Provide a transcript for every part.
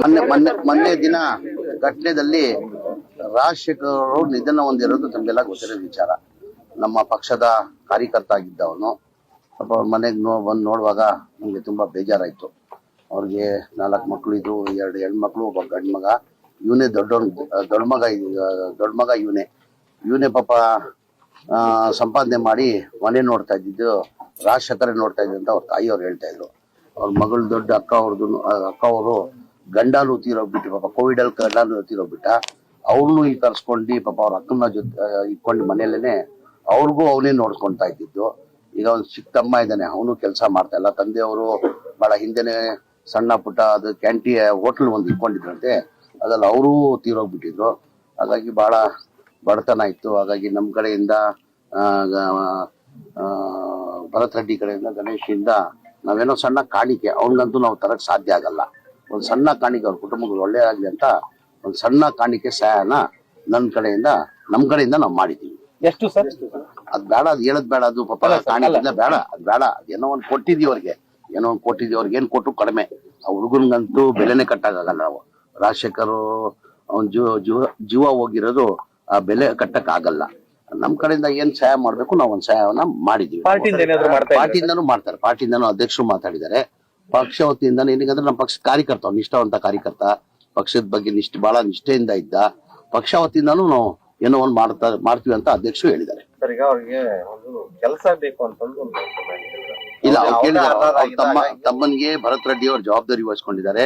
ಮೊನ್ನೆ ಮೊನ್ನೆ ಮೊನ್ನೆ ದಿನ ಘಟನೆದಲ್ಲಿ ರಾಜಶೇಖರ್ ಅವರು ನಿಧನ ಹೊಂದಿರೋದು ತಮಗೆಲ್ಲ ಗೊತ್ತಿರೋ ವಿಚಾರ. ನಮ್ಮ ಪಕ್ಷದ ಕಾರ್ಯಕರ್ತ ಆಗಿದ್ದವನು ಪಾಪ ಮನೆಗೆ ನೋ, ಬಂದು ನೋಡುವಾಗ ನಮಗೆ ತುಂಬಾ ಬೇಜಾರಾಯಿತು. ಅವ್ರಿಗೆ ನಾಲ್ಕು ಮಕ್ಕಳು ಇದ್ರು, ಎರಡು ಹೆಣ್ಮಕ್ಳು, ಒಬ್ಬ ಗಂಡು ಮಗ. ಇವನೇ ದೊಡ್ಡ ದೊಡ್ಡ ಮಗ ದೊಡ್ಡ ಮಗ ಇವನೇ. ಇವನೇ ಪಾಪ ಸಂಪಾದನೆ ಮಾಡಿ ಮನೆ ನೋಡ್ತಾ ಇದ್ದಿದ್ದು, ರಾಜಶೇಖರೇ ನೋಡ್ತಾ ಇದ್ದಂತ ಅವ್ರ ತಾಯಿಯವ್ರು ಹೇಳ್ತಾ ಇದ್ರು. ಅವ್ರ ಮಗಳು ದೊಡ್ಡ ಅಕ್ಕ ಅವ್ರದ್ದು ಅಕ್ಕ ಅವರು ಗಂಡಾನು ತೀರೋಗ್ಬಿಟ್ಟು ಪಾಪ ಕೋವಿಡ್ ಅಲ್ಲಿ ಗಂಡಾನು ತೀರೋಗ್ಬಿಟ್ಟ. ಅವ್ರನ್ನು ಇಲ್ಲಿ ಕರ್ಸ್ಕೊಂಡು ಪಾಪ ಅವ್ರ ಅಕ್ಕನ ಜೊತೆ ಇಟ್ಕೊಂಡು ಮನೆಯಲ್ಲೇನೆ ಅವ್ರಿಗೂ ಅವನೇ ನೋಡ್ಕೊಂತಾ ಇದ್ದಿದ್ದು. ಈಗ ಒಂದು ಚಿಕ್ಕ ತಮ್ಮ ಇದ್ದಾನೆ, ಅವನು ಕೆಲಸ ಮಾಡ್ತಾ ಇಲ್ಲ. ತಂದೆಯವರು ಬಹಳ ಹಿಂದೆನೆ ಸಣ್ಣ ಪುಟ್ಟ ಅದು ಕ್ಯಾಂಟಿ ಹೋಟ್ಲ್ ಒಂದು ಇಟ್ಕೊಂಡಿದ್ರಂತೆ, ಅದ್ರಲ್ಲಿ ಅವರು ತೀರೋಗ್ಬಿಟ್ಟಿದ್ರು. ಹಾಗಾಗಿ ಬಹಳ ಬಡತನ ಇತ್ತು. ಹಾಗಾಗಿ ನಮ್ಮ ಕಡೆಯಿಂದ ಭರತ್ ರೆಡ್ಡಿ ಕಡೆಯಿಂದ ಗಣೇಶಿಂದ ನಾವೇನೋ ಸಣ್ಣ ಕಾಣಿಕೆ ಅವನಿಗಂತೂ ನಾವು ತರಕ್ ಸಾಧ್ಯ ಆಗಲ್ಲ. ಒಂದು ಸಣ್ಣ ಕಾಣಿಕೆ ಅವ್ರ ಕುಟುಂಬಗಳು ಒಳ್ಳೆಯದಾಗಲಿ ಅಂತ ಒಂದು ಸಣ್ಣ ಕಾಣಿಕೆ ಸಹಾಯನ ನನ್ನ ಕಡೆಯಿಂದ ನಮ್ಮ ಕಡೆಯಿಂದ ನಾವು ಮಾಡಿದ್ದೀವಿ ಎಷ್ಟು ಸರ್? ಅದ್ ಬೇಡ ಅದ್ ಹೇಳದ್ ಬೇಡ ಅದು ಪಾಪ ಕಾಣಿಕೆಲ್ಲ ಬೇಡ ಅದ್ ಬೇಡ. ಏನೋ ಒಂದ್ ಕೊಟ್ಟಿದೀವಿ ಅವ್ರಿಗೆ. ಏನೋ ಒಂದ್ ಕೊಟ್ಟಿದೀವಿ ಅವ್ರಿಗೆ ಏನ್ ಕೊಟ್ಟು ಕಡಿಮೆ. ಆ ಹುಡುಗನ್ಗಂತೂ ಬೆಲೆನೆ ಕಟ್ಟಾಗಲ್ಲ ನಾವು. ರಾಜಶೇಖರ್ ಅವನ್ ಜೀವ ಜೀವ ಜೀವ ಹೋಗಿರೋದು ಆ ಬೆಲೆ ಕಟ್ಟಕ್ ಆಗಲ್ಲ ನಮ್ ಕಡೆಯಿಂದ ಏನ್ ಸಹಾಯ ಮಾಡ್ಬೇಕು ನಾವು ಒಂದ್ ಸಹಾಯವನ್ನ ಮಾಡಿದೀವಿ ಪಾರ್ಟಿಯಿಂದ ಏನಾದ್ರು ಮಾಡ್ತಾ ಇದ್ದಾರೆ? ಪಾರ್ಟಿಯಿಂದನೂ ಮಾಡ್ತಾರೆ. ಪಾರ್ಟಿಯಿಂದನೂ ಅಧ್ಯಕ್ಷರು ಮಾತಾಡಿದ್ದಾರೆ. ಪಕ್ಷ ವತಿಯಿಂದ ಏನಂದ್ರೆ ನಮ್ಮ ಪಕ್ಷ ಕಾರ್ಯಕರ್ತ ಅವ್ನು ನಿಷ್ಠಾವಂತ ಕಾರ್ಯಕರ್ತ ಪಕ್ಷದ ಬಗ್ಗೆ ನಿಷ್ಠ ಬಹಳ ನಿಷ್ಠೆಯಿಂದ ಇದ್ದ ಪಕ್ಷ ವತಿಯಿಂದನೂ ನಾವು ಏನೋ ಒಂದ್ ಮಾಡ್ತಾ ಮಾಡ್ತೀವಿ ಅಂತ ಅಧ್ಯಕ್ಷರು ಹೇಳಿದ್ದಾರೆ. ಸರ್ ಈಗ ಅವ್ರಿಗೆ ಒಂದು ಕೆಲಸ ಬೇಕು ಅಂತಂದು ಒಂದು ಇಲ್ಲ ಅವ್ರು ಕೇಳಿದ್ದಾರೆ ತಮ್ಮ ತಮ್ಮನ್ಗೆ ಭರತ್ ರೆಡ್ಡಿ ಅವ್ರ ಜವಾಬ್ದಾರಿ ವಹಿಸ್ಕೊಂಡಿದ್ದಾರೆ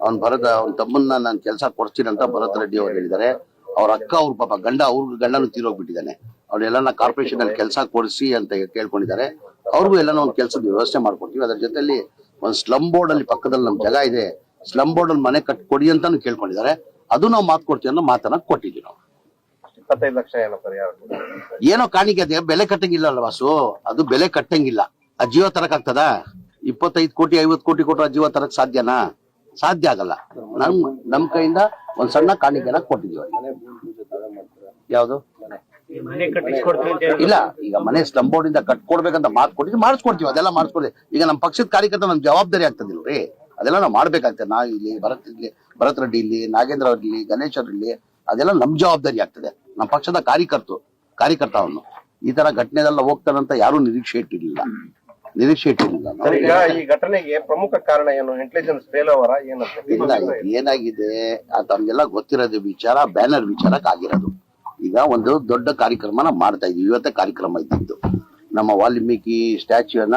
ಅವ್ನ್ ಭರತ್ ಅವ್ನ ತಮ್ಮನ್ನ ನಾನು ಕೆಲಸ ಕೊಡ್ತೀನಿ ಅಂತ ಭರತ್ ರೆಡ್ಡಿ ಅವ್ರು ಹೇಳಿದ್ದಾರೆ. ಅವ್ರ ಅಕ್ಕ ಅವ್ರ ಪಾಪ ಗಂಡ ಅವ್ರ ಗಂಡನು ತೀರೋಗ್ಬಿಟ್ಟಿದ್ದಾನೆ. ಅವ್ರೆಲ್ಲ ಕಾರ್ಪೊರೇಷನ್ ಅಲ್ಲಿ ಕೆಲಸ ಕೊಡಿಸಿ ಅಂತ ಕೇಳ್ಕೊಂಡಿದ್ದಾರೆ. ಅವ್ರಿಗೂ ಎಲ್ಲಾನು ಒಂದು ಕೆಲಸದ ವ್ಯವಸ್ಥೆ ಮಾಡ್ಕೊಡ್ತೀವಿ. ಅದ್ರ ಜೊತೆಲಿ ಒಂದ್ ಸ್ಲಮ್ ಬೋರ್ಡ್ ಅಲ್ಲಿ ಪಕ್ಕದಲ್ಲಿ ನಮ್ ಜಾಗ ಇದೆ. ಸ್ಲಮ್ ಬೋರ್ಡ್ ಅಲ್ಲಿ ಮನೆ ಕಟ್ ಕೊಡಿ ಅಂತಾನು ಕೇಳ್ಕೊಂಡಿದ್ದಾರೆ. ಅದು ನಾವು ಮಾತು ಕೊಡ್ತೀವಿ ಅನ್ನೋ ಮಾತನ್ನ ಕೊಟ್ಟಿದ್ವಿ ನಾವು. ಲಕ್ಷ ಏನೋ ಕಾಣಿಕೆ ಅದೇ ಬೆಲೆ ಕಟ್ಟಂಗಿಲ್ಲ ಅಲ್ಲ ವಾಸು. ಅದು ಬೆಲೆ ಕಟ್ಟಂಗಿಲ್ಲ. ಆ ಜೀವ ತರಕ್ ಆಗ್ತದ? ಇಪ್ಪತ್ತೈದು ಕೋಟಿ ಐವತ್ ಕೋಟಿ ಕೊಟ್ಟರೆ ಆ ಜೀವ ತರಕ್ ಸಾಧ್ಯನಾ? ಸಾಧ್ಯ ಆಗಲ್ಲ. ನಮ್ ನಮ್ ಕೈಯಿಂದ ಒಂದ್ ಸಣ್ಣ ಕಾಣಿಕೆನ ಕೊಟ್ಟಿದೀವಿ ಅವ್ರಿಗೆ. ಯಾವ್ದು? ಇಲ್ಲ ಈಗ ಮನೆ ಸ್ಲಮ್ ಬೋರ್ಡ್ ಇಂದ ಕಟ್ಕೊಡ್ಬೇಕಂತ ಮಾತು ಕೊಟ್ಟಿದ್ವಿ ಮಾಡಿಸ್ಕೊಡ್ತೀವಿ ಅದೆಲ್ಲ ಮಾಡಿಸ್ಕೊಡ್ತೀವಿ. ಈಗ ನಮ್ಮ ಪಕ್ಷದ ಕಾರ್ಯಕರ್ತ ನಮ್ ಜವಾಬ್ದಾರಿ ಆಗ್ತದಿಲ್ರಿ ಅದೆಲ್ಲ ನಾವು ಮಾಡ್ಬೇಕಾಗ್ತದೆ ನಾ ಇಲ್ಲಿ ಭರತ್ ಇಲ್ಲಿ ಭರತ್ ರೆಡ್ಡಿ ಇಲ್ಲಿ ನಾಗೇಂದ್ರ ಅವ್ರ ಇಲ್ಲಿ ಗಣೇಶ್ ಅವ್ರ ಇಲ್ಲಿ ಅದೆಲ್ಲ ನಮ್ ಜವಾಬ್ದಾರಿ ಆಗ್ತದೆ. ನಮ್ಮ ಪಕ್ಷದ ಕಾರ್ಯಕರ್ತು ಕಾರ್ಯಕರ್ತ ಅವನು ಈ ತರ ಘಟನೆದೆಲ್ಲ ಹೋಗ್ತಾನಂತ ಯಾರು ನಿರೀಕ್ಷೆ ಇಟ್ಟಿರ್ಲಿಲ್ಲ. ನಿರೀಕ್ಷೆ ಇಟ್ಟಿರ್ಲಿಲ್ಲ ಸರ್ ಈಗ ಈ ಘಟನೆಗೆ ಪ್ರಮುಖ ಕಾರಣ ಏನು? ಇಂಟೆಲಿಜೆನ್ಸ್ ಫೇಲ್ ಏನಂತ ಇಲ್ಲ ಇದು ಏನಾಗಿದೆ? ಅದು ನಮ್ಗೆಲ್ಲ ಗೊತ್ತಿರೋದು ವಿಚಾರ ಬ್ಯಾನರ್ ವಿಚಾರಕ್ಕೆ ಆಗಿರೋದು. ಈಗ ಒಂದು ದೊಡ್ಡ ಕಾರ್ಯಕ್ರಮನ ಮಾಡ್ತಾ ಇದ್ವಿ ಇವತ್ತೇ ಕಾರ್ಯಕ್ರಮ ಇದ್ದಿದ್ದು. ನಮ್ಮ ವಾಲ್ಮೀಕಿ ಸ್ಟ್ಯಾಚ್ಯೂನ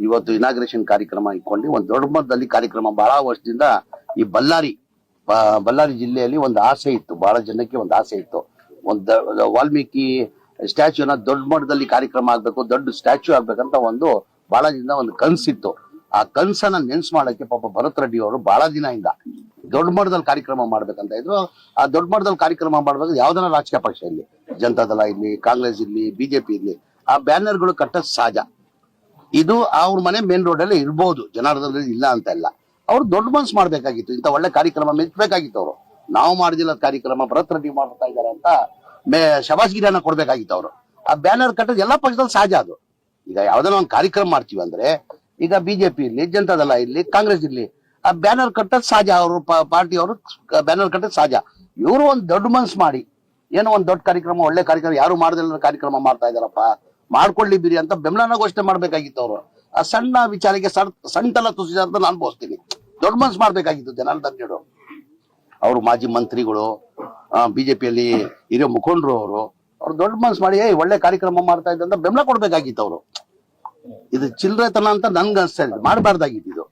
ಇವತ್ತು ಇನಾಗ್ರೇಷನ್ ಕಾರ್ಯಕ್ರಮ ಇಟ್ಕೊಂಡು ಒಂದು ದೊಡ್ಡ ಮಟ್ಟದಲ್ಲಿ ಕಾರ್ಯಕ್ರಮ. ಬಹಳ ವರ್ಷದಿಂದ ಈ ಬಳ್ಳಾರಿ ಬ- ಬಳ್ಳಾರಿ ಜಿಲ್ಲೆಯಲ್ಲಿ ಒಂದು ಆಸೆ ಇತ್ತು. ಬಹಳ ಜನಕ್ಕೆ ಒಂದು ಆಸೆ ಇತ್ತು. ಒಂದು ವಾಲ್ಮೀಕಿ ಸ್ಟ್ಯಾಚ್ಯೂನ ದೊಡ್ಡ ಮಟ್ಟದಲ್ಲಿ ಕಾರ್ಯಕ್ರಮ ಆಗ್ಬೇಕು ದೊಡ್ಡ ಸ್ಟ್ಯಾಚ್ಯೂ ಆಗ್ಬೇಕಂತ ಒಂದು ಬಹಳ ದಿನ ಒಂದು ಕನ್ಸಿತ್ತು. ಆ ಕನ್ಸನ್ನ ನೆನ್ಸ್ ಮಾಡಕ್ಕೆ ಪಾಪ ಭರತ್ ರೆಡ್ಡಿ ಅವರು ಬಹಳ ದಿನದಿಂದ ದೊಡ್ಡ ಮಟ್ಟದಲ್ಲಿ ಕಾರ್ಯಕ್ರಮ ಮಾಡ್ಬೇಕಂತ ಇದ್ರು. ಆ ದೊಡ್ಡ ಮಟ್ಟದಲ್ಲಿ ಕಾರ್ಯಕ್ರಮ ಮಾಡ್ಬೇಕು ಯಾವ್ದಾರ ರಾಜಕೀಯ ಪಕ್ಷ ಇರ್ಲಿ, ಜನತಾದಳ ಇರ್ಲಿ, ಕಾಂಗ್ರೆಸ್ ಇರ್ಲಿ, ಬಿಜೆಪಿ ಇರ್ಲಿ, ಆ ಬ್ಯಾನರ್ಗಳು ಕಟ್ಟೋದು ಸಹಜ. ಇದು ಅವ್ರ ಮನೆ ಮೇನ್ ರೋಡ್ ಅಲ್ಲಿ ಇರ್ಬೋದು, ಜನಾರ್ದನದಲ್ಲಿ ಇಲ್ಲ ಅಂತ ಇಲ್ಲ. ಅವ್ರು ದೊಡ್ಡ ಮನ್ಸ್ ಮಾಡ್ಬೇಕಾಗಿತ್ತು ಇಂತ ಒಳ್ಳೆ ಕಾರ್ಯಕ್ರಮ ಮೆಚ್ಚಬೇಕಾಗಿತ್ತು ಅವರು. ನಾವು ಮಾಡಿದಿಲ್ಲ ಕಾರ್ಯಕ್ರಮ, ಭರತ್ ರೆಡ್ಡಿ ಮಾಡ್ತಾ ಇದ್ದಾರೆ ಅಂತ ಮೇ ಶಬಾಸ್ಗಿರಿಯನ್ನ ಕೊಡ್ಬೇಕಾಗಿತ್ತು ಅವರು. ಆ ಬ್ಯಾನರ್ ಕಟ್ಟದ್ ಎಲ್ಲಾ ಪಕ್ಷದಲ್ಲಿ ಸಹಜ ಅದು. ಈಗ ಯಾವ್ದಾನ ಒಂದು ಕಾರ್ಯಕ್ರಮ ಮಾಡ್ತೀವಿ ಅಂದ್ರೆ, ಈಗ ಬಿಜೆಪಿ ಇರ್ಲಿ ಜನತಾದಳ ಇರ್ಲಿ, ಕಾಂಗ್ರೆಸ್ ಇರ್ಲಿ, ಆ ಬ್ಯಾನರ್ ಕಟ್ಟದ್ ಸಹಜ ಅವರು ಪಾರ್ಟಿ ಅವರು ಬ್ಯಾನರ್ ಕಟ್ಟದ್ ಸಹಜ ಇವರು ಒಂದ್ ದೊಡ್ಡ ಮನ್ಸ್ ಮಾಡಿ, ಏನೋ ಒಂದ್ ದೊಡ್ಡ ಕಾರ್ಯಕ್ರಮ, ಒಳ್ಳೆ ಕಾರ್ಯಕ್ರಮ, ಯಾರು ಮಾಡದಿಲ್ಲ ಕಾರ್ಯಕ್ರಮ ಮಾಡ್ತಾ ಇದಾರಪ್ಪ, ಮಾಡ್ಕೊಳ್ಳಿ ಬಿರಿ ಅಂತ ಬೆಂಬಲನ ಘೋಷಣೆ ಮಾಡ್ಬೇಕಾಗಿತ್ತು ಅವರು. ಆ ಸಣ್ಣ ವಿಚಾರಕ್ಕೆ ಸಣ್ಣ ತಲ ತುಸಿದ ಅಂತ ನಾನು ಅನ್ಭವಿಸ್ತೀನಿ ದೊಡ್ಡ ಮನ್ಸು ಮಾಡ್ಬೇಕಾಗಿತ್ತು ಜನಾರ್ದನ್ ರೆಡ್ಡಿ ಅವರು ಮಾಜಿ ಮಂತ್ರಿಗಳು ಬಿಜೆಪಿಯಲ್ಲಿ ಹಿರಿಯ ಮುಖಂಡರು ಅವರು, ಅವ್ರು ದೊಡ್ಡ ಮನ್ಸು ಮಾಡಿ ಏ ಒಳ್ಳೆ ಕಾರ್ಯಕ್ರಮ ಮಾಡ್ತಾ ಇದ್ದಂತ ಬೆಂಬಲ ಕೊಡ್ಬೇಕಾಗಿತ್ತು ಅವರು. ಇದು ಚಿಲ್ಲರೆತನ ಅಂತ ನನ್ಗೆ ಅನ್ಸ್ತಾ ಇದೆ ಮಾಡಬಾರ್ದಾಗಿತ್ತು ಇದು.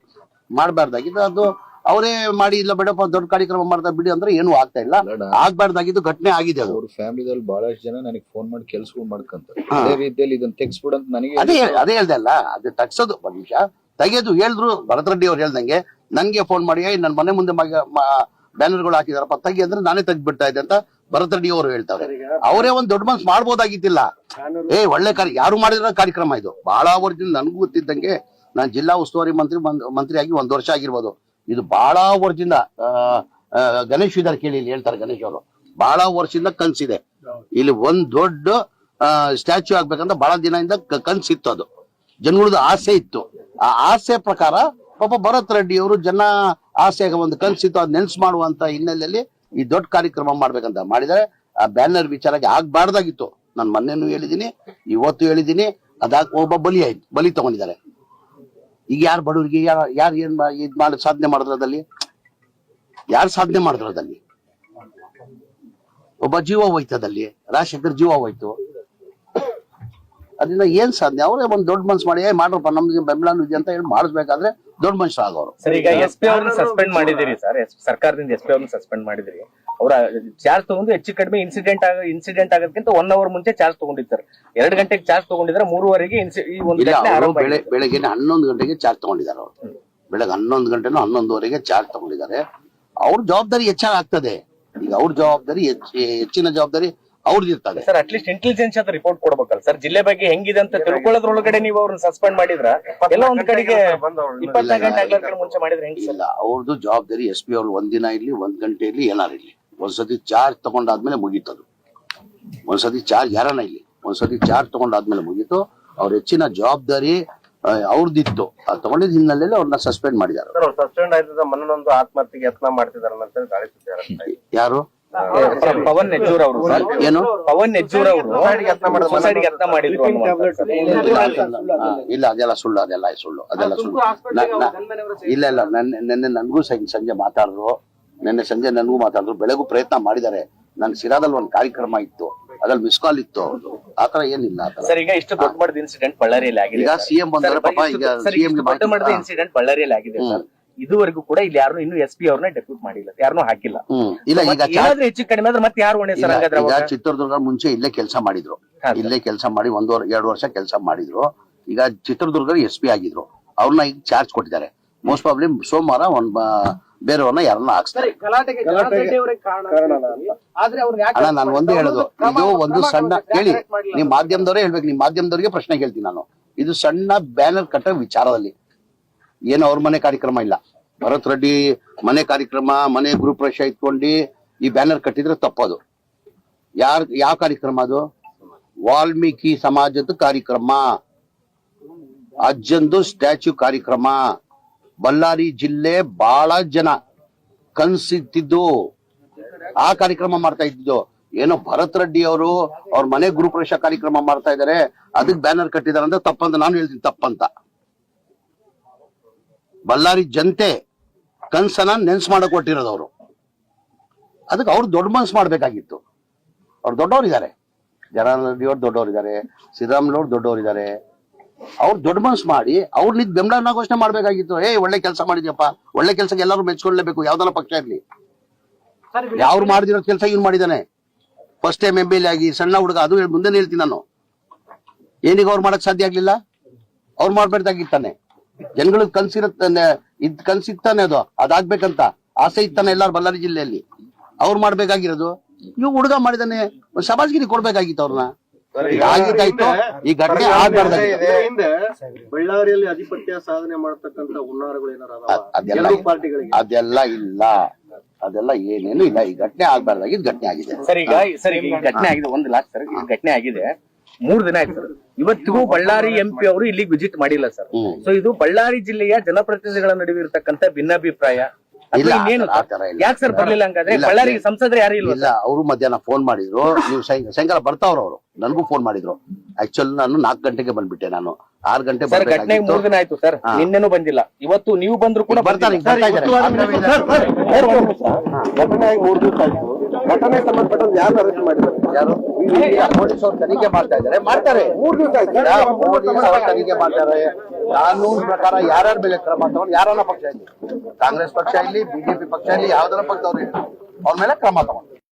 ಮಾಡಬಾರ್ದಾಗಿದ್ದು ಅದು ಅವರೇ ಮಾಡಿ ಇಲ್ಲ ಬಿಡಪ್ಪ ದೊಡ್ಡ ಕಾರ್ಯಕ್ರಮ ಮಾಡ್ತಾ ಬಿಡಿ ಅಂದ್ರೆ ಏನು ಆಗ್ತಾ ಇಲ್ಲ. ಆಗ್ಬಾರ್ದಾಗಿದ್ದು ಘಟನೆ ಆಗಿದೆ ಅದು. ಅವ್ರ ಫ್ಯಾಮಿಲಿದಲ್ಲಿ ಬಹಳಷ್ಟು ಜನ ನನಗೆ ಫೋನ್ ಮಾಡಿ ಕೆಲ್ಸಗಳು ಮಾಡ್ಕೊಂತಾರೆ. ಅದೇ ರೀತಿಯಲ್ಲಿ ಇದನ್ನ ತೆಗ್ಸ್ಬಿಡು ಅಂತ ನನಗೆ ಅದೇ ಅದೇ ಹೇಳ್ದೆ ಅಲ್ಲ ಅದು ತಗ್ಸೋದು ಒಂದ್ ನಿಮಿಷ. ತೆಗೆದು ಹೇಳಿದ್ರು ಭರತ್ ರೆಡ್ಡಿ ಅವ್ರು ಹೇಳ್ದಂಗೆ ನನ್ಗೆ ಫೋನ್ ಮಾಡಿ ನನ್ನ ಮನೆ ಮುಂದೆ ಬ್ಯಾನರ್ಗಳು ಹಾಕಿದಾರಪ್ಪ ತೆಗಿ ಅಂದ್ರೆ ನಾನೇ ತೆಗ್ದ್ಬಿಡ್ತಾ ಇದ್ದೆ ಅಂತ ಭರತ್ ರೆಡ್ಡಿ ಅವರು ಹೇಳ್ತಾರೆ. ಅವರೇ ಒಂದ್ ದೊಡ್ಡ ಮನ್ಸ್ ಮಾಡ್ಬೋದಾಗಿತ್ತಿಲ್ಲ ಏ ಒಳ್ಳೆ ಕಾರ್ಯ ಯಾರು ಮಾಡಿದ್ರ ಕಾರ್ಯಕ್ರಮ ಇದು. ಬಹಳ ವರ್ಷದಿಂದ ನನಗೂ ಗೊತ್ತಿದ್ದಂಗೆ ನಾನು ಜಿಲ್ಲಾ ಉಸ್ತುವಾರಿ ಮಂತ್ರಿ ಮಂತ್ರಿ ಮಂತ್ರಿಯಾಗಿ ಒಂದ್ ವರ್ಷ ಆಗಿರ್ಬೋದು. ಇದು ಬಹಳ ವರ್ಷದಿಂದ ಗಣೇಶ್ ಇದಾರೆ ಕೇಳಿ ಇಲ್ಲಿ ಹೇಳ್ತಾರೆ ಗಣೇಶ್ ಅವರು. ಬಹಳ ವರ್ಷದಿಂದ ಕನ್ಸಿದೆ. ಇಲ್ಲಿ ಒಂದ್ ದೊಡ್ಡ ಸ್ಟ್ಯಾಚ್ಯೂ ಆಗ್ಬೇಕಂತ ಬಹಳ ದಿನದಿಂದ ಕನಸಿತ್ತು ಕನ್ಸಿತ್ತು ಅದು. ಜನಗಳದ್ದು ಆಸೆ ಇತ್ತು. ಆ ಆಸೆ ಪ್ರಕಾರ ಪಾಪ ಭರತ್ ರೆಡ್ಡಿ ಅವರು ಜನ ಆಸೆಗೆ ಒಂದು ಕನ್ಸಿತ್ತು ಅದ್ ನೆನ್ಸ್ ಮಾಡುವಂತ ಹಿನ್ನೆಲೆಯಲ್ಲಿ ಈ ದೊಡ್ಡ ಕಾರ್ಯಕ್ರಮ ಮಾಡ್ಬೇಕಂತ ಮಾಡಿದರೆ ಆ ಬ್ಯಾನರ್ ವಿಚಾರಕ್ಕೆ ಆಗ್ಬಾರ್ದಾಗಿತ್ತು. ನಾನು ಮೊನ್ನೆನೂ ಹೇಳಿದೀನಿ ಇವತ್ತು ಹೇಳಿದೀನಿ ಅದಾಗ ಒಬ್ಬ ಬಲಿ ಆಯ್ತು, ಬಲಿ ತಗೊಂಡಿದ್ದಾರೆ. ಈಗ ಯಾರು ಬಡವರಿಗೆ, ಯಾರು ಯಾರು ಏನ್ ಇದ್ ಮಾಡಿ, ಸಾಧನೆ ಮಾಡಿದ್ರದಲ್ಲಿ ಯಾರು ಸಾಧನೆ ಮಾಡಿದ್ರದಲ್ಲಿ ಒಬ್ಬ ಜೀವ ಹೋಯ್ತದಲ್ಲಿ ರಾಜಶೇಖರ್ ಜೀವ ಹೋಯ್ತು. ಅದರಿಂದ ಏನ್ ಸಾಧನೆ? ಅವರೇ ಒಂದ್ ದೊಡ್ಡ ಮನ್ಸು ಮಾಡಿ, ಏ ಮಾಡ್ರಪ್ಪ, ನಮ್ಗೆ ಬೆಂಬಲ ಇದೆ ಅಂತ ಹೇಳಿ ಮಾಡಿಸ್ಬೇಕಾದ್ರೆ ದೊಡ್ಡ ಮನುಷ್ಯ ಆಗೋರು ಸರ್ ಈಗ ಎಸ್ ಪಿ ಅವ್ರನ್ನ ಸಸ್ಪೆಂಡ್ ಮಾಡಿದಿರಿ ಸರ್ ಸರ್ಕಾರದಿಂದ ಎಸ್ ಪಿ ಅವ್ರನ್ನ ಸಸ್ಪೆಂಡ್ ಮಾಡಿದಿರಿ ಅವರ ಚಾರ್ಜ್ ತಗೊಂಡು ಹೆಚ್ಚು ಕಡಿಮೆ ಇನ್ಸಿಡೆಂಟ್ ಆಗ ಇನ್ಸಿಡೆಂಟ್ ಆಗೋದಕ್ಕಿಂತ ಒನ್ ಅವರ್ ಮುಂಚೆ ಚಾರ್ಜ್ ತಗೊಂಡಿದ್ದಾರೆ ಎರಡು ಗಂಟೆಗೆ ಚಾರ್ಜ್ ತಗೊಂಡಿದ್ರೆ ಮೂರುವರೆಗೆ ಈ ಒಂದು. ಬೆಳಗ್ಗೆ ಹನ್ನೊಂದು ಗಂಟೆಗೆ ಚಾರ್ಜ್ ತಗೊಂಡಿದ್ದಾರೆ ಅವರು. ಬೆಳಗ್ಗೆ ಹನ್ನೊಂದು ಗಂಟೆನೂ ಹನ್ನೊಂದುವರೆಗೆ ಚಾರ್ಜ್ ತಗೊಂಡಿದ್ದಾರೆ. ಅವ್ರ ಜವಾಬ್ದಾರಿ ಹೆಚ್ಚಾಗ್ತದೆ ಈಗ ಅವ್ರ ಜವಾಬ್ದಾರಿ ಹೆಚ್ಚ್- ಹೆಚ್ಚಿನ ಜವಾಬ್ದಾರಿ ಅವ್ರದ್ದು ಇರ್ತದೆ. ಸರ್ ಅಟ್ಲೀಸ್ಟ್ ಇಂಟೆಲಿಜೆನ್ಸ್ ಅಂತ ರಿಪೋರ್ಟ್ ಕೊಡ್ಬೇಕಲ್ಲ. ಸರ್ ಜಿಲ್ಲೆ ಬಗ್ಗೆ ಹೆಂಗಿದೆ ಅಂತ ತಿಳ್ಕೊಳ್ಳೋದ್ರೊಳಗಡೆ ನೀವು ಅವ್ರನ್ನ ಸಸ್ಪೆಂಡ್ ಮಾಡಿದ್ರ ಎಲ್ಲ ಒಂದ್ ಕಡೆಗೆ ಬಂದವ್ರು ಇಪ್ಪತ್ನಾಲ್ಕು ಗಂಟೆ ಆಗ್ಲಿಕ್ಕೆ ಮುಂಚೆ ಮಾಡಿದ್ರೆ ಹೆಂಗ್ ಇಲ್ಲ ಅವ್ರದ್ದು ಜವಾಬ್ದಾರಿ ಎಸ್ ಪಿ ಅವ್ರು ಒಂದಿನ ಇರ್ಲಿ ಒಂದ್ ಗಂಟೆ ಇರ್ಲಿ ಏನಾರು ಇರ್ಲಿ. ಒಂದ್ಸತಿ ಚಾರ್ಜ್ ತಗೊಂಡಾದ್ಮೇಲೆ ಮುಗೀತದು. ಒಂದ್ಸತಿ ಚಾರ್ಜ್ ಯಾರನ್ನ ಇಲ್ಲಿ ಒಂದ್ಸತಿ ಚಾರ್ಜ್ ತಗೊಂಡಾದ್ಮೇಲೆ ಮುಗೀತು. ಅವ್ರ ಹೆಚ್ಚಿನ ಜವಾಬ್ದಾರಿ ಆ, ಅವ್ರದ್ದಿತ್ತು ಅದು ತಗೊಂಡಿದ್ದ ಹಿನ್ನೆಲೆಯಲ್ಲಿ ಅವ್ರನ್ನ ಸಸ್ಪೆಂಡ್ ಮಾಡಿದ್ದಾರೆ ಸರ್ ಸಸ್ಪೆಂಡ್ ಆಯ್ತದ ಮನನೊಂದು ಆತ್ಮಹತ್ಯೆಗೆ ಯತ್ನ ಯಾರು? ಪವನ್ ನೆಜ್ಜೂರ್ ಅವರು ಏನು? ಪವನ್ ನೆಜ್ಜೂರ್ ಅವರು Suicide ಯತ್ನ ಮಾಡಿದ್ರು. Suicide ಯತ್ನ ಮಾಡಿದ್ರು ಅನ್ನುವಂಥದ್ದು ಇಲ್ಲ, ಅದೆಲ್ಲ ಸುಳ್ಳು ಅದೆಲ್ಲ ಸುಳ್ಳು ಅದೆಲ್ಲ ಸುಳ್ಳು ಇಲ್ಲ ಇಲ್ಲ ನೆನ್ನೆ ನಿನ್ನೆ ನನ್ಗೂ ಸಂಜೆ ಮಾತಾಡಿದ್ರು ನಿನ್ನೆ ಸಂಜೆ ನನ್ಗೂ ಮಾತಾಡಿದ್ರು ಬೆಳಗು ಪ್ರಯತ್ನ ಮಾಡಿದ್ದಾರೆ. ನನ್ ಸಿರಾದಲ್ಲಿ ಒಂದು ಕಾರ್ಯಕ್ರಮ ಇತ್ತು. ಅದ್ರಲ್ಲಿ ಮಿಸ್ ಕಾಲ್ ಇತ್ತು. ಆತರ ಏನಿಲ್ಲ ಆತರ ಸರ್ ಈಗ ಇಷ್ಟು ದೊಡ್ಡ ಮಾಡಿದ ಇನ್ಸಿಡೆಂಟ್ ಬಳ್ಳಾರಿಯಲ್ಲಿ ಆಗಿದೆ ಈಗ ಸಿಎಂ ಬಂದ್ರೆ ಪಾಪ ಈಗ ಸಿಎಂ ದೊಡ್ಡ ಮಟ್ಟದ ಇನ್ಸಿಡೆಂಟ್ ಬಳ್ಳಾರಿಯಲ್ಲಿ ಆಗಿದೆ ಸರ್. ಇದುವರೆಗೂ ಕೂಡ ಇಲ್ಲಿ ಯಾರು ಇನ್ನು ಎಸ್ ಪಿ ಅವ್ರನ್ನ ಡೆಪ್ಯೂಟ್ ಮಾಡಿಲ್ಲ. ಯಾರನ್ನೂ ಹಾಕಿಲ್ಲ. ಇಲ್ಲ ಈಗ ಮತ್ತೆ ಚಾ- ಏನಾದ್ರೂ ಹೆಚ್ಚು ಕಡಿಮೆ ಆದ್ರೆ ಮತ್ತೆ ಯಾರು ಹೊಣೆ ಸರ್ ಇಲ್ಲ, ಹಂಗಾದ್ರೆ ಈಗ ಅವಾಗ? ಚಿತ್ರದುರ್ಗ ಮುಂಚೆ ಇಲ್ಲೇ ಕೆಲಸ ಮಾಡಿದ್ರು. ಹಾ, ಸರ್. ಇಲ್ಲೇ ಕೆಲಸ ಮಾಡಿ ಒಂದು ಎರಡು ವರ್ಷ ಕೆಲಸ ಮಾಡಿದ್ರು. ಈಗ ಚಿತ್ರದುರ್ಗ ಎಸ್ ಪಿ ಆಗಿದ್ರು. ಅವ್ರನ್ನ ಈಗ ಚಾರ್ಜ್ ಕೊಟ್ಟಿದ್ದಾರೆ. ಮೋಸ್ಟ್ ಪ್ರಾಬ್ಲಿ ಸೋಮವಾರ ಒಂದ್ ಬ- ಬೇರೆಯವ್ರನ್ನ ಯಾರನ್ನ ಹಾಕ್ಸ್ತಾರೆ. ಗಲಾಟೆಗೆ ಜನಾರ್ದನ್ ಕಾರಣ ಆದ್ರೆ ಅವ್ರು ಯಾಕೆ ಅಣ್ಣ ನಾನು ಒಂದೇ ಹೇಳುದು. ಇದು ಒಂದು ಸಣ್ಣ ಕೇಳಿ ನೀವು ಮಾಧ್ಯಮದವರೇ ಹೇಳ್ಬೇಕು ನಿಮ್ ಮಾಧ್ಯಮದವರಿಗೆ ಪ್ರಶ್ನೆ ಕೇಳ್ತೀನಿ ನಾನು. ಇದು ಸಣ್ಣ ಬ್ಯಾನರ್ ಕಟ್ಟೋ ವಿಚಾರದಲ್ಲಿ. ಏನು ಅವ್ರ ಮನೆ ಕಾರ್ಯಕ್ರಮ ಇಲ್ಲ. ಭರತ್ ರೆಡ್ಡಿ ಮನೆ ಕಾರ್ಯಕ್ರಮ, ಮನೆ ಗೃಹಪ್ರವೇಶ ಇಟ್ಕೊಂಡು ಈ ಬ್ಯಾನರ್ ಕಟ್ಟಿದ್ರೆ ತಪ್ಪದು. ಯಾರ್, ಯಾವ ಕಾರ್ಯಕ್ರಮ ಅದು? ವಾಲ್ಮೀಕಿ ಸಮಾಜದ ಕಾರ್ಯಕ್ರಮ. ಅಜ್ಜಂದು ಸ್ಟ್ಯಾಚ್ಯು ಕಾರ್ಯಕ್ರಮ. ಬಳ್ಳಾರಿ ಜಿಲ್ಲೆ ಬಹಳ ಜನ ಕನ್ಸಿತ್ತಿದ್ದು. ಆ ಕಾರ್ಯಕ್ರಮ ಮಾಡ್ತಾ ಇದ್ದಿದ್ದು. ಏನೋ ಭರತ್ ರೆಡ್ಡಿ ಅವರು ಅವ್ರ ಮನೆ ಗುರುಪ್ರವೇಶ ಕಾರ್ಯಕ್ರಮ ಮಾಡ್ತಾ ಇದಾರೆ ಅದಕ್ಕೆ ಬ್ಯಾನರ್ ಕಟ್ಟಿದಾರೆ ಅಂದ್ರೆ ತಪ್ಪಂತ ನಾನು ಹೇಳ್ತೀನಿ, ತಪ್ಪಂತ. ಬಳ್ಳಾರಿ ಜನತೆ ಕನ್ಸನ ನೆನ್ಸ್ ಮಾಡಕ್ ಕೊಟ್ಟಿರೋದು ಅವರು ಅದಕ್ಕೆ ಅವ್ರು ದೊಡ್ಡ ಮನ್ಸ್ ಮಾಡ್ಬೇಕಾಗಿತ್ತು. ಅವ್ರು ದೊಡ್ಡವರಿದ್ದಾರೆ. ಜನಾರ್ದನ್ ಅವ್ರು ದೊಡ್ಡವರಿದ್ದಾರೆ ಸಿದ್ದರಾಮಯ್ಯ ಅವ್ರು ದೊಡ್ಡವರಿದ್ದಾರೆ. ಅವ್ರು ದೊಡ್ಡ ಮನ್ಸ್ ಮಾಡಿ ಅವ್ರ ನಿದ್ ಬೆಂಬಲನ ಘೋಷಣೆ ಮಾಡ್ಬೇಕಾಗಿತ್ತು. ಏ ಒಳ್ಳೆ ಕೆಲಸ ಮಾಡಿದ್ಯಪ್ಪ. ಒಳ್ಳೆ ಕೆಲಸಕ್ಕೆ ಎಲ್ಲರೂ ಮೆಚ್ಕೊಳ್ಳೇಬೇಕು. ಯಾವ್ದಾರ ಪಕ್ಷ ಇರ್ಲಿ. ಯಾವ್ರು ಮಾಡಿದಿರೋ ಕೆಲಸ ಇವ್ನು ಮಾಡಿದಾನೆ. ಫಸ್ಟ್ ಟೈಮ್ ಎಂ ಎಲ್ ಆಗಿ ಸಣ್ಣ ಹುಡುಗ, ಅದು ಮುಂದೆ ಹೇಳ್ತೀನಿ ನಾನು. ಏನೀಗ ಅವ್ರು ಮಾಡಕ್ ಸಾಧ್ಯ ಆಗ್ಲಿಲ್ಲ? ಅವ್ರು ಮಾಡ್ಬೇಕಾಗಿತ್ತಾನೆ. ಜನಗಳಿಗೆ ಕನ್ಸಿರತ್ತೆ ಇದ್ ಕನ್ಸಿತ್ತಾನೆ ಅದು ಅದಾಗ್ಬೇಕಂತ. ಆಸೆ ಇತ್ತಾನೆ ಎಲ್ಲಾರು ಬಳ್ಳಾರಿ ಜಿಲ್ಲೆಯಲ್ಲಿ. ಅವ್ರು ಮಾಡ್ಬೇಕಾಗಿರೋದು. ಇವ್ ಹುಡುಗ ಮಾಡಿದಾನೆ ಶಬಾಜ್ಗಿರಿ ಕೊಡ್ಬೇಕಾಗಿತ್ತು ಅವ್ರನ್ನ ಆಗಿದ್ದಾಯ್ತು ಈ ಘಟನೆ. ಹಿಂದೆ ಬಳ್ಳಾರಿಯಲ್ಲಿ ಅಧಿಪತ್ಯ ಸಾಧನೆ ಮಾಡತಕ್ಕಂತ ಹುನ್ನಾರಗಳು ಏನಾರ ಅದೆಲ್ಲ ಅದೆಲ್ಲ ಇಲ್ಲ. ಅದೆಲ್ಲ ಏನೇನು ಇಲ್ಲ. ಈ ಘಟನೆ ಆಗ್ಬಾರ್ದಾಗಿದ್ ಘಟನೆ ಆಗಿದೆ. ಸರ್ ಈಗ ಸರ್ ಈ ಘಟನೆ ಆಗಿದೆ. ಒಂದು ಲಾಸ್ಟ್ ಸರ್ ಘಟನೆ ಆಗಿದೆ. ಮೂರ್ ದಿನ ಆಯ್ತು ಸರ್ ಇವತ್ತಿಗೂ ಬಳ್ಳಾರಿ ಎಂಪಿ ಅವರು ಇಲ್ಲಿಗೆ ವಿಸಿಟ್ ಮಾಡಿಲ್ಲ ಸರ್. ಸೊ ಇದು ಬಳ್ಳಾರಿ ಜಿಲ್ಲೆಯ ಜನಪ್ರತಿನಿಧಿಗಳ ನಡುವೆ ಇರತಕ್ಕಂತ ಭಿನ್ನಾಭಿಪ್ರಾಯ ಇಲ್ಲ. ಯಾಕೆ ಸರ್ ಬರ್ಲಿಲ್ಲ ಹಂಗಾದ್ರೆ ಬಳ್ಳಾರಿಗೆ ಬಳ್ಳಾರಿ ಸಂಸದರು ಯಾರು ಇಲ್ಲ ಅವರು ಮಧ್ಯಾಹ್ನ ಫೋನ್ ಮಾಡಿದ್ರು ನೀವು ಸಾಯಂ- ಸಾಯಂಕಾಲ ಬರ್ತಾವ್ರ ಅವರು ನನಗೂ ಫೋನ್ ಮಾಡಿದ್ರು ಆಕ್ಚುಲಿ ನಾನು ನಾಲ್ಕು ಗಂಟೆಗೆ ಬಂದ್ಬಿಟ್ಟೆ ನಾನು ಆರ್ ಗಂಟೆ ಸರ್ ಘಟನೆಗೆ. ಮೂರ್ ದಿನ ಆಯ್ತು ಸರ್. ನಿನ್ನೆನೂ ಬಂದಿಲ್ಲ ಇವತ್ತು ನೀವು ಬಂದ್ರು ಕೂಡ ಬರ್ತಾರೆ, ಈಗ ಬಂದಿಲ್ಲ. ಬರ್ತಾ ಇದ್ದಾರೆ. ಘಟನೆ ಆಗಿ ಮೂರು ದಿವಸ ಆಯ್ತು ಘಟನೆ ಸಂಬಂಧಪಟ್ಟಂತೆ ಯಾರು ಅರೆಸ್ಟ್ ಮಾಡಿದ್ದಾರೆ? ಯಾರು? ಪೊಲೀಸ್ ಅವರು ತನಿಖೆ ಮಾಡ್ತಾ ಇದ್ದಾರೆ? ಮಾಡ್ತಾರೆ. ಮೂರು ದಿವಸ ಅವ್ರು ತನಿಖೆ ಮಾಡ್ತಾರೆ. ಕಾನೂನು ಪ್ರಕಾರ ಯಾರ್ಯಾರ ಮೇಲೆ ಕ್ರಮ ತಗೊಂಡು ಯಾರನ್ನ ಪಕ್ಷ ಇರಲಿ ಕಾಂಗ್ರೆಸ್ ಪಕ್ಷ ಇಲ್ಲಿ ಬಿಜೆಪಿ ಪಕ್ಷ ಇಲ್ಲಿ ಯಾವ್ದಾರ ಪಕ್ಷ ಅವ್ರ ಮೇಲೆ ಕ್ರಮ ತಗೊಂಡು.